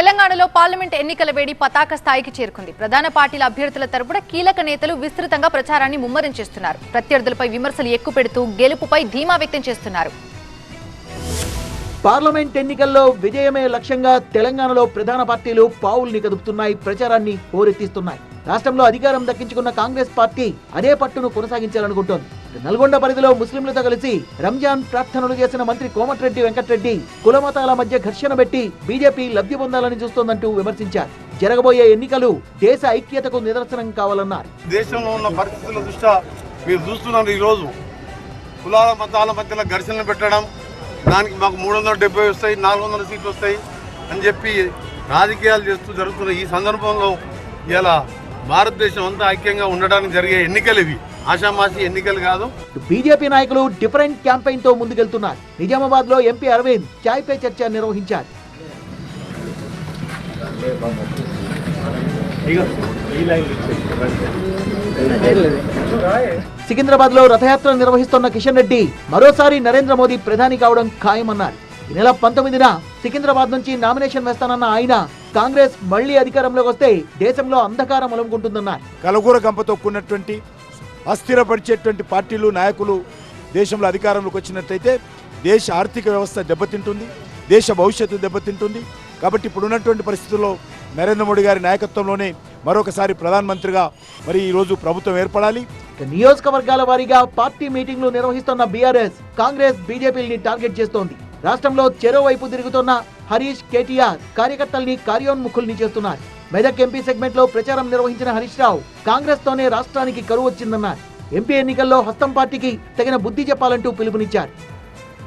తెలంగాణలో పార్లమెంట్ ఎన్నికల వేడి పతాక స్థాయికి చేరుకుంది. ప్రధాన పార్టీల అభ్యర్థుల తరపున కీలక నేతలు విస్తృతంగా ప్రచారాన్ని ముమ్మరం చేస్తున్నారు. ప్రత్యర్థులపై విమర్శలు ఎక్కుపెడుతూ గెలుపుపై ధీమా వ్యక్తం చేస్తున్నారు. పార్లమెంట్ ఎన్నికల్లో విజయమే లక్ష్యంగా తెలంగాణలో ప్రధాన పార్టీలు పావుల్ని కదుపుతున్నాయి ప్రచారాన్ని హోరెత్తిస్తున్నాయి. రాష్ట్రంలో అధికారం దక్కించుకున్న కాంగ్రెస్ పార్టీ అదే పట్టును కొనసాగించాలనుకుంటోంది. నల్గొండ పరిధిలో ముస్లింలతో కలిసి రంజాన్ ప్రార్థనలు చేసిన మంత్రి కోమటిరెడ్డి వెంకటరెడ్డి కులమతాల మధ్య ఘర్షణ పెట్టి బీజేపీ లబ్ధి పొందాలని చూస్తోందంటూ విమర్శించారు. జరగబోయే ఎన్నికలు దేశ ఐక్యతకు నిదర్శనం కావాలన్నారు. దేశంలో ఉన్న పరిస్థితుల దృష్ట్యా మీరు చూస్తున్నారు ఈరోజు. కులాల మతాల మధ్యలో ఘర్షణలు పెట్టడం దానికి మాకు మూడు వందల డెబ్బై వస్తాయి నాలుగు వందల సీట్లు వస్తాయి అని చెప్పి రాజకీయాలు చేస్తూ జరుగుతున్న ఈ సందర్భంలో ఇలా భారతదేశం అంతా ఐక్యంగా ఉండడానికి జరిగే ఎన్నికలు ఇవి. ఆషామాసి ఎన్నికలు కాదు. బీజేపీ నాయకులు డిఫరెంట్ క్యాంపెయిన్తో ముందుకెళ్తున్నారు. నిజామాబాద్లో ఎంపీ అరవింద్ చాయ్ పే చర్చ నిర్వహించారు. సికింద్రాబాద్లో రథయాత్ర నిర్వహిస్తున్న కిషన్ రెడ్డి మరోసారి నరేంద్ర మోదీ ప్రధాని కావడం ఖాయమన్నారు. ఈ నెల పంతొమ్మిదిన సికింద్రాబాద్ నుంచి నామినేషన్ వేస్తానన్న ఆయన కాంగ్రెస్ మళ్ళీ అధికారంలోకి వస్తే దేశంలో అంధకారం అలుముకుంటుందన్నారు. కలగూర గంపతో కూడినటువంటి అస్థిరపరిచేటువంటి పార్టీలు నాయకులు దేశంలో అధికారంలోకి వచ్చినట్టయితే దేశ ఆర్థిక వ్యవస్థ దెబ్బతింటుంది దేశ భవిష్యత్తు దెబ్బతింటుంది. కాబట్టి ఇప్పుడున్నటువంటి పరిస్థితుల్లో నరేంద్ర మోడీ గారి నాయకత్వంలోనే మరొకసారి ప్రధానమంత్రిగా మరి ఈరోజు ప్రభుత్వం ఏర్పడాలి. నియోజకవర్గాల వారీగా పార్టీ మీటింగ్లు నిర్వహిస్తున్న బీఆర్ఎస్ కాంగ్రెస్ బీజేపీని టార్గెట్ చేస్తోంది. రాష్ట్రంలో చెరో వైపు తిరుగుతున్న హరీష్ కేటీఆర్ కార్యకర్తల్ని కార్యోన్ముఖుల్ని చేస్తున్నారు. మెదక్ ఎంపీ సెగ్మెంట్లో ప్రచారం నిర్వహించిన హరీష్ రావు కాంగ్రెస్ తోనే రాష్ట్రానికి కరువు వచ్చిందన్నారు. ఎంపీ ఎన్నికల్లో హస్తం పార్టీకి తగిన బుద్ధి చెప్పాలంటూ పిలుపునిచ్చారు.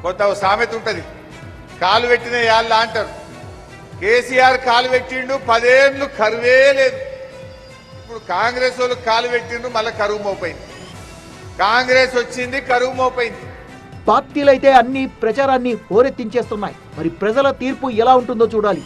కొంత సామెత ఉంటది. కాలు పెట్టిన యాళ్ళ అంటారు. కేసీఆర్ కాలు పెట్టిండు పదేళ్ళు కరువే లేదు. ఇప్పుడు కాంగ్రెస్ వాళ్ళు కాలు పెట్టిండు మళ్ళీ కరువు మోపైంది. కాంగ్రెస్ వచ్చింది కరువు మోపైంది. పార్టీలైతే అన్ని ప్రచారాన్ని హోరెత్తించేస్తున్నాయి. మరి ప్రజల తీర్పు ఎలా ఉంటుందో చూడాలి.